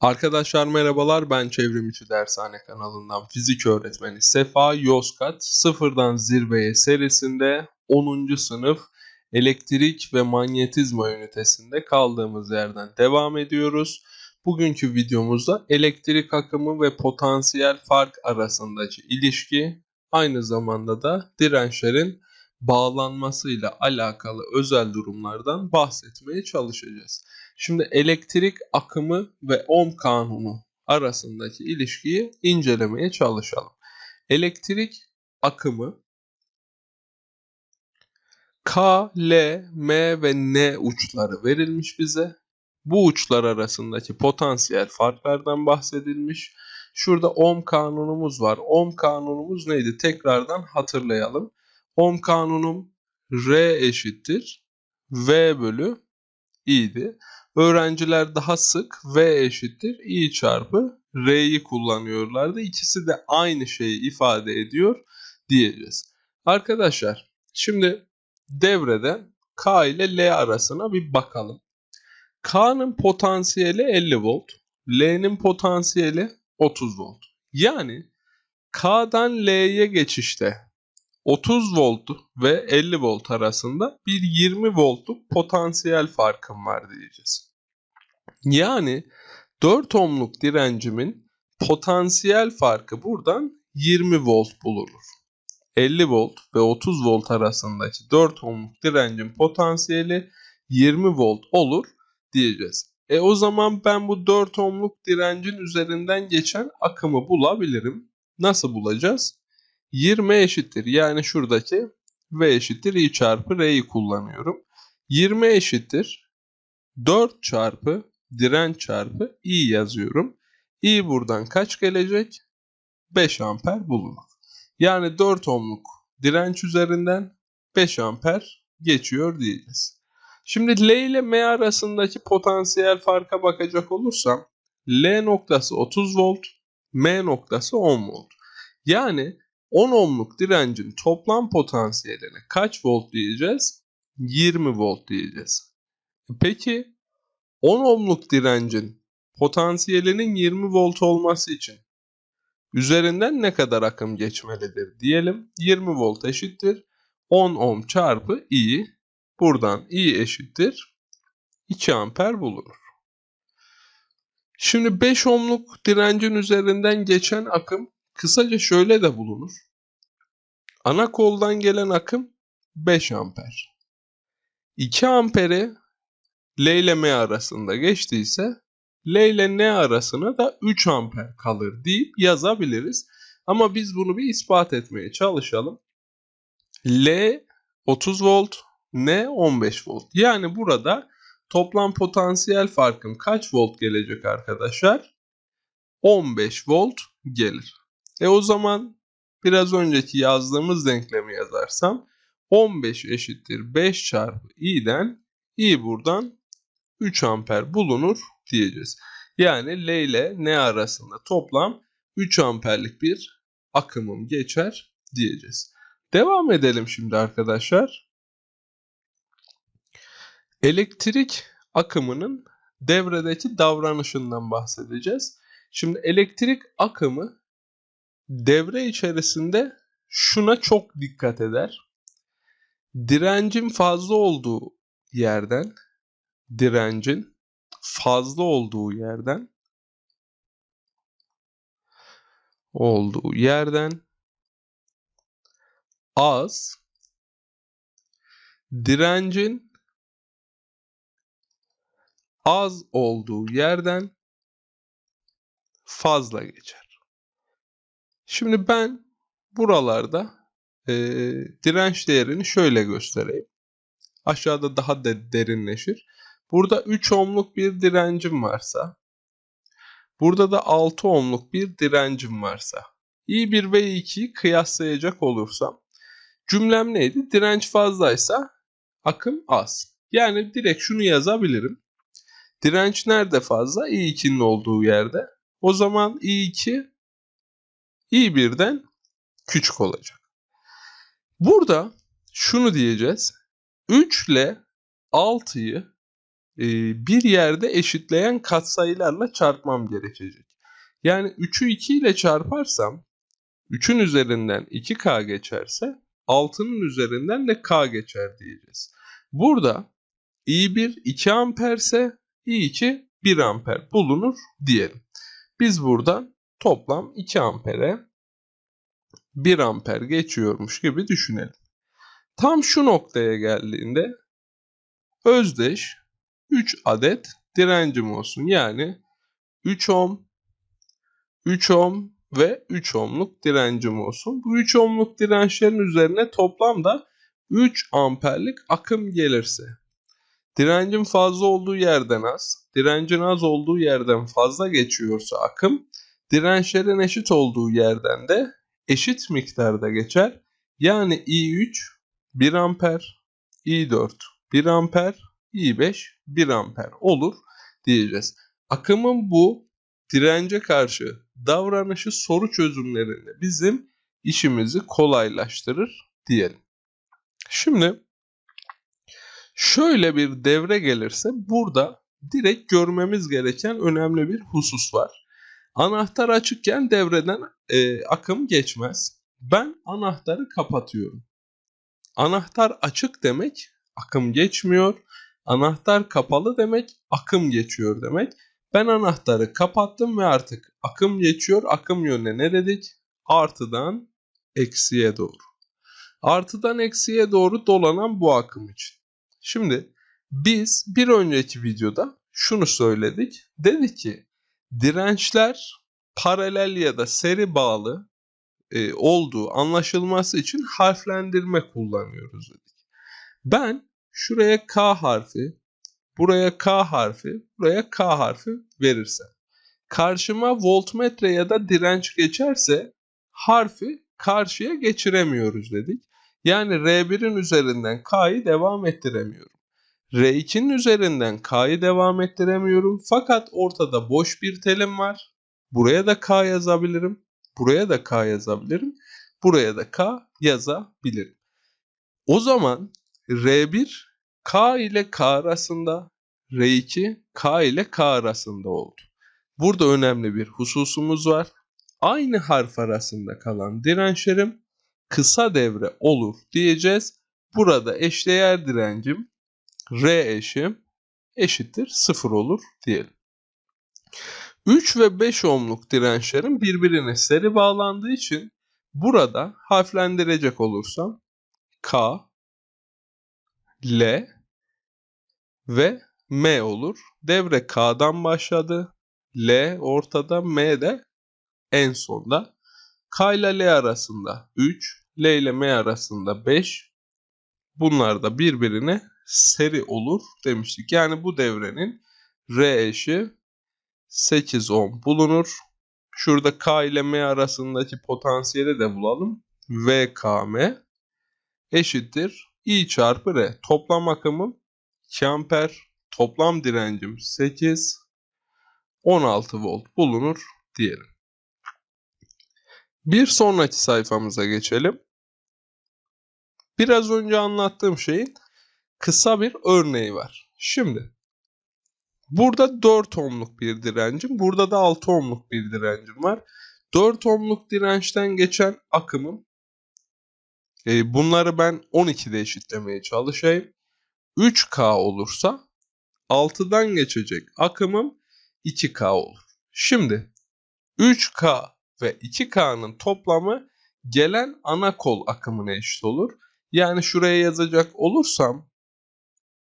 Arkadaşlar merhabalar ben Çevrimiçi Dershane kanalından fizik öğretmeni Sefa Yozkat Sıfırdan Zirveye serisinde 10. sınıf elektrik ve manyetizma ünitesinde kaldığımız yerden devam ediyoruz. Bugünkü videomuzda elektrik akımı ve potansiyel fark arasındaki ilişki aynı zamanda da dirençlerin bağlanmasıyla alakalı özel durumlardan bahsetmeye çalışacağız. Şimdi elektrik akımı ve Ohm kanunu arasındaki ilişkiyi incelemeye çalışalım. Elektrik akımı K, L, M ve N uçları verilmiş bize. Bu uçlar arasındaki potansiyel farklardan bahsedilmiş. Şurada Ohm kanunumuz var. Ohm kanunumuz neydi? Tekrardan hatırlayalım. Ohm kanunum R eşittir V bölü i'di. Öğrenciler daha sık V eşittir i çarpı R'yi kullanıyorlardı. İkisi de aynı şeyi ifade ediyor diyeceğiz. Arkadaşlar şimdi devrede K ile L arasına bir bakalım. K'nın potansiyeli 50 volt, L'nin potansiyeli 30 volt. Yani K'dan L'ye geçişte 30 volt ve 50 volt arasında bir 20 voltluk potansiyel farkım var diyeceğiz. Yani 4 ohmluk direncimin potansiyel farkı buradan 20 volt bulunur. 50 volt ve 30 volt arasındaki 4 ohmluk direncin potansiyeli 20 volt olur diyeceğiz. E o zaman ben bu 4 ohmluk direncin üzerinden geçen akımı bulabilirim. Nasıl bulacağız? 20 eşittir. Yani şuradaki V eşittir I çarpı R'yi kullanıyorum. 20 eşittir. 4 çarpı direnç çarpı I yazıyorum. I buradan kaç gelecek? 5 amper bulunur. Yani 4 ohmluk direnç üzerinden 5 amper geçiyor diyeceğiz. Şimdi L ile M arasındaki potansiyel farka bakacak olursam L noktası 30 volt, M noktası 10 volt. Yani 10 ohmluk direncin toplam potansiyeline kaç volt diyeceğiz? 20 volt diyeceğiz. Peki 10 ohmluk direncin potansiyelinin 20 volt olması için üzerinden ne kadar akım geçmelidir diyelim. 20 volt eşittir 10 ohm çarpı I. Buradan I eşittir 2 amper bulunur. Şimdi 5 ohmluk direncin üzerinden geçen akım Kısaca şöyle de bulunur. Ana koldan gelen akım 5 amper. 2 amperi L ile M arasında geçtiyse L ile N arasına da 3 amper kalır deyip yazabiliriz. Ama biz bunu bir ispat etmeye çalışalım. L 30 volt, N 15 volt. Yani burada toplam potansiyel farkım kaç volt gelecek arkadaşlar? 15 volt gelir. E o zaman biraz önceki yazdığımız denklemi yazarsam 15 eşittir 5 çarpı i'den i buradan 3 amper bulunur diyeceğiz. Yani L ile N arasında toplam 3 amperlik bir akımım geçer diyeceğiz. Devam edelim şimdi arkadaşlar. Elektrik akımının devredeki davranışından bahsedeceğiz. Şimdi elektrik akımı devre içerisinde şuna çok dikkat eder. Direncin fazla olduğu yerden direncin fazla olduğu yerden olduğu yerden az direncin az olduğu yerden fazla geçer. Şimdi ben buralarda e, direnç değerini şöyle göstereyim. Aşağıda daha da derinleşir. Burada 3 ohmluk bir direncim varsa, burada da 6 ohmluk bir direncim varsa, i1 ve i2'yi kıyaslayacak olursam, cümlem neydi? Direnç fazlaysa akım az. Yani direkt şunu yazabilirim. Direnç nerede fazla? i2'nin olduğu yerde. O zaman i2 i1'den küçük olacak. Burada şunu diyeceğiz. 3 ile 6'yı e, bir yerde eşitleyen katsayılarla çarpmam gerekecek. Yani 3'ü 2 ile çarparsam 3'ün üzerinden 2K geçerse 6'nın üzerinden de K geçer diyeceğiz. Burada I1 2 amperse I2 1 amper bulunur diyelim. Biz buradan toplam 2 ampere 1 amper geçiyormuş gibi düşünelim. Tam şu noktaya geldiğinde özdeş 3 adet direncim olsun. Yani 3 ohm, 3 ohm ve 3 ohmluk direncim olsun. Bu 3 ohmluk dirençlerin üzerine toplamda 3 amperlik akım gelirse direncin fazla olduğu yerden az, direncin az olduğu yerden fazla geçiyorsa akım, dirençlerin eşit olduğu yerden de eşit miktarda geçer. Yani I3 1 amper, I4 1 amper, I5 1 amper olur diyeceğiz. Akımın bu dirence karşı davranışı soru çözümlerinde bizim işimizi kolaylaştırır diyelim. Şimdi şöyle bir devre gelirse burada direkt görmemiz gereken önemli bir husus var. Anahtar açıkken devreden e, akım geçmez. Ben anahtarı kapatıyorum. Anahtar açık demek akım geçmiyor. Anahtar kapalı demek akım geçiyor demek. Ben anahtarı kapattım ve artık akım geçiyor. Akım yönüne ne dedik? Artıdan eksiye doğru. Artıdan eksiye doğru dolanan bu akım için. Şimdi biz bir önceki videoda şunu söyledik. Dedik ki dirençler paralel ya da seri bağlı e, olduğu anlaşılması için harflendirme kullanıyoruz dedik. Ben şuraya K harfi, buraya K harfi, buraya K harfi verirsem. Karşıma voltmetre ya da direnç geçerse harfi karşıya geçiremiyoruz dedik. Yani R1'in üzerinden K'yı devam ettiremiyorum. R2'nin üzerinden K'yı devam ettiremiyorum. Fakat ortada boş bir telim var. Buraya da K yazabilirim. Buraya da K yazabilirim. Buraya da K yazabilirim. O zaman R1 K ile K arasında, R2 K ile K arasında oldu. Burada önemli bir hususumuz var. Aynı harf arasında kalan dirençlerim kısa devre olur diyeceğiz. Burada eşdeğer direncim R eşim eşittir 0 olur diyelim. 3 ve 5 ohmluk dirençlerin birbirine seri bağlandığı için burada harflendirecek olursam K, L ve M olur. Devre K'dan başladı. L ortada, M de en sonda. K ile L arasında 3, L ile M arasında 5. Bunlar da birbirine seri olur demiştik. Yani bu devrenin R eşi 8 ohm bulunur. Şurada K ile M arasındaki potansiyeli de bulalım. VKM eşittir I çarpı R. Toplam akımım 2 amper. Toplam direncim 8. 16 volt bulunur diyelim. Bir sonraki sayfamıza geçelim. Biraz önce anlattığım şeyin kısa bir örneği var. Şimdi burada 4 ohmluk bir direncim, burada da 6 ohmluk bir direncim var. 4 ohmluk dirençten geçen akımım e, bunları ben 12'de eşitlemeye çalışayım. 3K olursa 6'dan geçecek akımım 2K olur. Şimdi 3K ve 2K'nın toplamı gelen ana kol akımına eşit olur. Yani şuraya yazacak olursam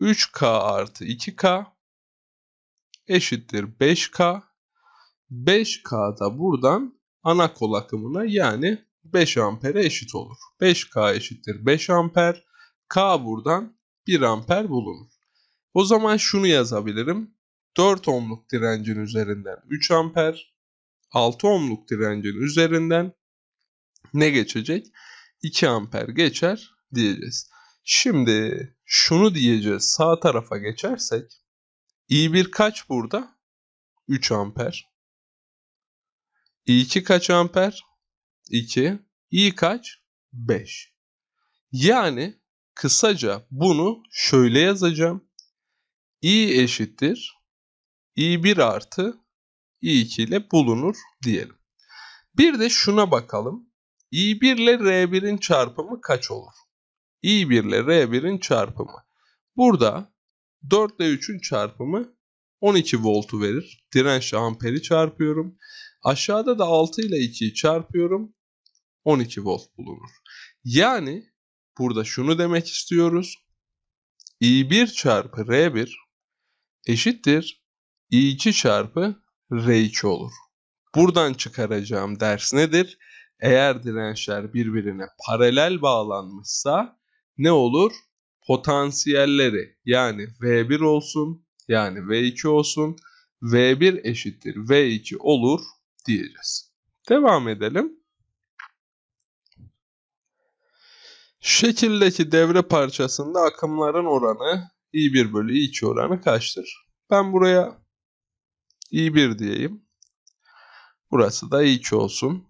3K artı 2K eşittir 5K. 5K da buradan ana kol akımına yani 5 ampere eşit olur. 5K eşittir 5 amper. K buradan 1 amper bulunur. O zaman şunu yazabilirim. 4 ohmluk direncin üzerinden 3 amper. 6 ohmluk direncin üzerinden ne geçecek? 2 amper geçer diyeceğiz. Şimdi şunu diyeceğiz. Sağ tarafa geçersek i1 kaç burada? 3 amper. i2 kaç amper? 2. i kaç? 5. Yani kısaca bunu şöyle yazacağım. I eşittir I1 artı I2 ile bulunur diyelim. Bir de şuna bakalım. I1 ile R1'in çarpımı kaç olur? I1 ile R1'in çarpımı. Burada 4 ile 3'ün çarpımı 12 voltu verir. Direnç amperi çarpıyorum. Aşağıda da 6 ile 2'yi çarpıyorum. 12 volt bulunur. Yani burada şunu demek istiyoruz. I1 çarpı R1 eşittir I2 çarpı R2 olur. Buradan çıkaracağım ders nedir? Eğer dirençler birbirine paralel bağlanmışsa ne olur? Potansiyelleri yani V1 olsun yani V2 olsun V1 eşittir V2 olur diyeceğiz. Devam edelim. Şekildeki devre parçasında akımların oranı I1 bölü I2 oranı kaçtır? Ben buraya I1 diyeyim. Burası da I2 olsun.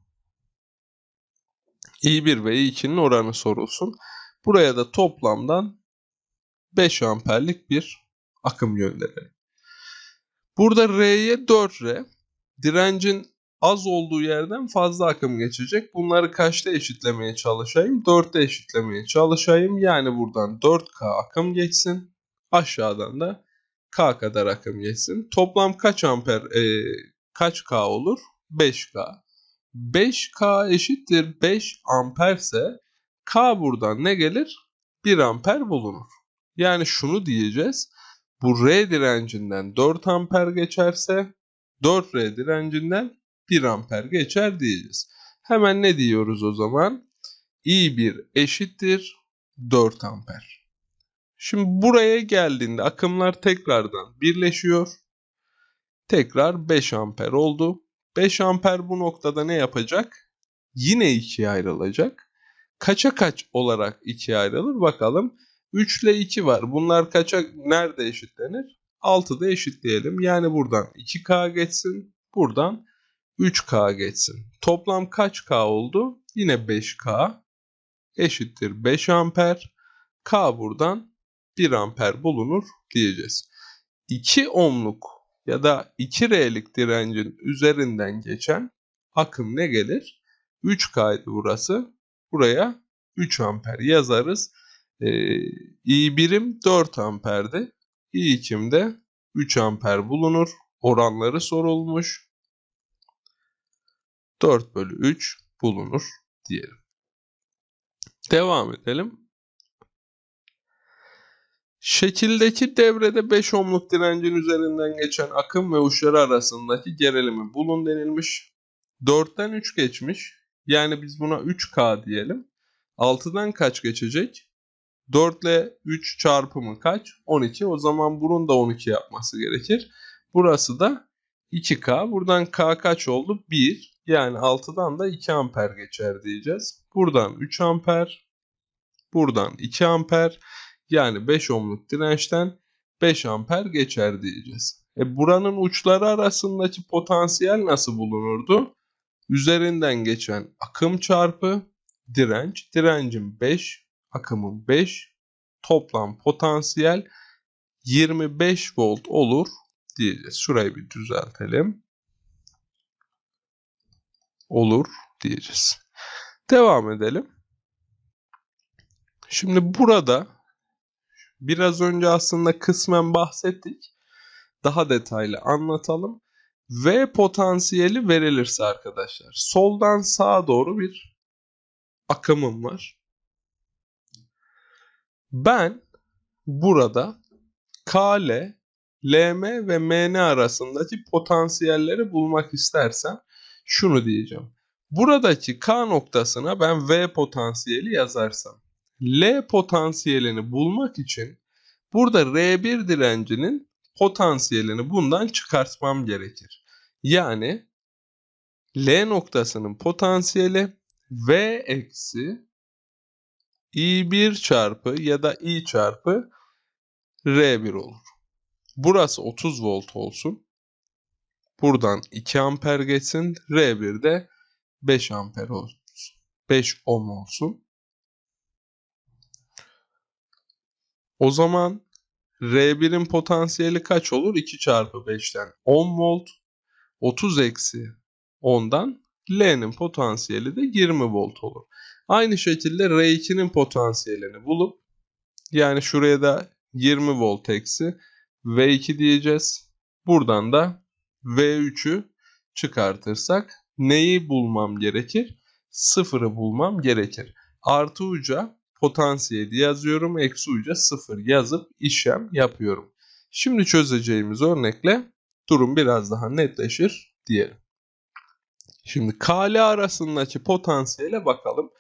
I1 ve I2'nin oranı sorulsun. Buraya da toplamdan 5 amperlik bir akım gönderelim. Burada R'ye 4R. Direncin az olduğu yerden fazla akım geçecek. Bunları kaçta eşitlemeye çalışayım? 4'te eşitlemeye çalışayım. Yani buradan 4K akım geçsin. Aşağıdan da K kadar akım geçsin. Toplam kaç amper, e, kaç K olur? 5K. 5K eşittir 5 amperse K buradan ne gelir? 1 amper bulunur. Yani şunu diyeceğiz. Bu R direncinden 4 amper geçerse 4R direncinden 1 amper geçer diyeceğiz. Hemen ne diyoruz o zaman? I1 eşittir 4 amper. Şimdi buraya geldiğinde akımlar tekrardan birleşiyor. Tekrar 5 amper oldu. 5 amper bu noktada ne yapacak? Yine ikiye ayrılacak. Kaça kaç olarak ikiye ayrılır bakalım. 3 ile 2 var. Bunlar kaça nerede eşitlenir? 6'da eşitleyelim. Yani buradan 2K geçsin. Buradan 3K geçsin. Toplam kaç K oldu? Yine 5K eşittir 5 amper. K buradan 1 amper bulunur diyeceğiz. 2 ohmluk ya da 2R'lik direncin üzerinden geçen akım ne gelir? 3K'ydı burası. Buraya 3 amper yazarız. Ee, I1'im 4 amperdi. I2'imde 3 amper bulunur. Oranları sorulmuş. 4 bölü 3 bulunur diyelim. Devam edelim. Şekildeki devrede 5 ohmluk direncin üzerinden geçen akım ve uçları arasındaki gerilimi bulun denilmiş. 4'ten 3 geçmiş. Yani biz buna 3K diyelim. 6'dan kaç geçecek? 4 ile 3 çarpımı kaç? 12. O zaman bunun da 12 yapması gerekir. Burası da 2K. Buradan K kaç oldu? 1. Yani 6'dan da 2 amper geçer diyeceğiz. Buradan 3 amper. Buradan 2 amper. Yani 5 ohmluk dirençten 5 amper geçer diyeceğiz. E buranın uçları arasındaki potansiyel nasıl bulunurdu? Üzerinden geçen akım çarpı direnç. Direncin 5, akımın 5. Toplam potansiyel 25 volt olur diyeceğiz. Şurayı bir düzeltelim. Olur diyeceğiz. Devam edelim. Şimdi burada biraz önce aslında kısmen bahsettik. Daha detaylı anlatalım. V potansiyeli verilirse arkadaşlar soldan sağa doğru bir akımım var. Ben burada KL, LM ve MN arasındaki potansiyelleri bulmak istersem şunu diyeceğim. Buradaki K noktasına ben V potansiyeli yazarsam L potansiyelini bulmak için burada R1 direncinin potansiyelini bundan çıkartmam gerekir. Yani L noktasının potansiyeli V eksi I1 çarpı ya da I çarpı R1 olur. Burası 30 volt olsun. Buradan 2 amper geçsin. R1 de 5 amper olsun. 5 ohm olsun. O zaman R1'in potansiyeli kaç olur? 2 çarpı 5'ten 10 volt. 30 eksi 10'dan L'nin potansiyeli de 20 volt olur. Aynı şekilde R2'nin potansiyelini bulup yani şuraya da 20 volt eksi V2 diyeceğiz. Buradan da V3'ü çıkartırsak neyi bulmam gerekir? Sıfırı bulmam gerekir. Artı uca potansiyeli yazıyorum. Eksi uca sıfır yazıp işlem yapıyorum. Şimdi çözeceğimiz örnekle durum biraz daha netleşir diyelim. Şimdi KL arasındaki potansiyele bakalım.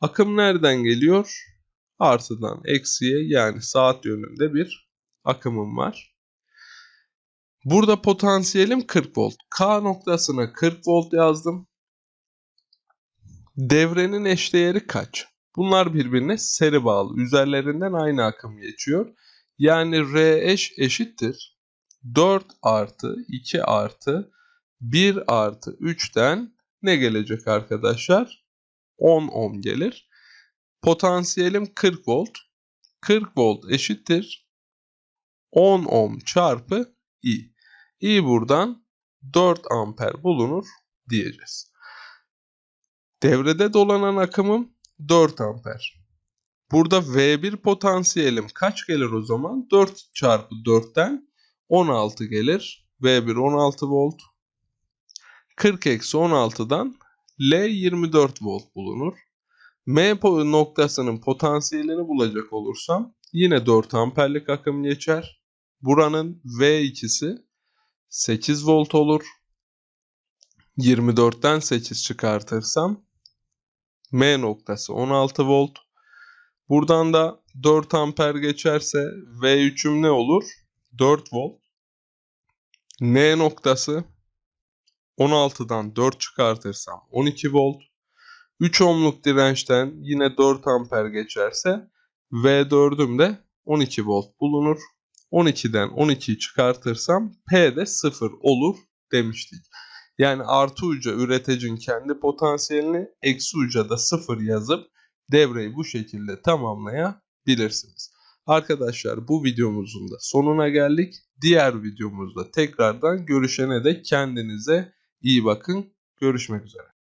Akım nereden geliyor? Artıdan eksiye yani saat yönünde bir akımım var. Burada potansiyelim 40 volt. K noktasına 40 volt yazdım. Devrenin eşdeğeri kaç? Bunlar birbirine seri bağlı. Üzerlerinden aynı akım geçiyor. Yani R eş eşittir. 4 artı 2 artı 1 artı 3'ten ne gelecek arkadaşlar? 10 ohm gelir. Potansiyelim 40 volt. 40 volt eşittir. 10 ohm çarpı I. I buradan 4 amper bulunur diyeceğiz. Devrede dolanan akımım 4 amper. Burada V1 potansiyelim kaç gelir o zaman? 4 çarpı 4'ten 16 gelir. V1 16 volt. 40 eksi 16'dan L 24 volt bulunur. M noktasının potansiyelini bulacak olursam yine 4 amperlik akım geçer. Buranın V2'si 8 volt olur. 24'ten 8 çıkartırsam M noktası 16 volt. Buradan da 4 amper geçerse V3'üm ne olur? 4 volt. N noktası 16'dan 4 çıkartırsam 12 volt. 3 ohmluk dirençten yine 4 amper geçerse V4'üm de 12 volt bulunur. 12'den 12'yi çıkartırsam P de 0 olur demiştik. Yani artı uca üreticinin kendi potansiyelini eksi uca da 0 yazıp devreyi bu şekilde tamamlayabilirsiniz. Arkadaşlar bu videomuzun da sonuna geldik. Diğer videomuzda tekrardan görüşene de kendinize iyi bakın. Görüşmek üzere.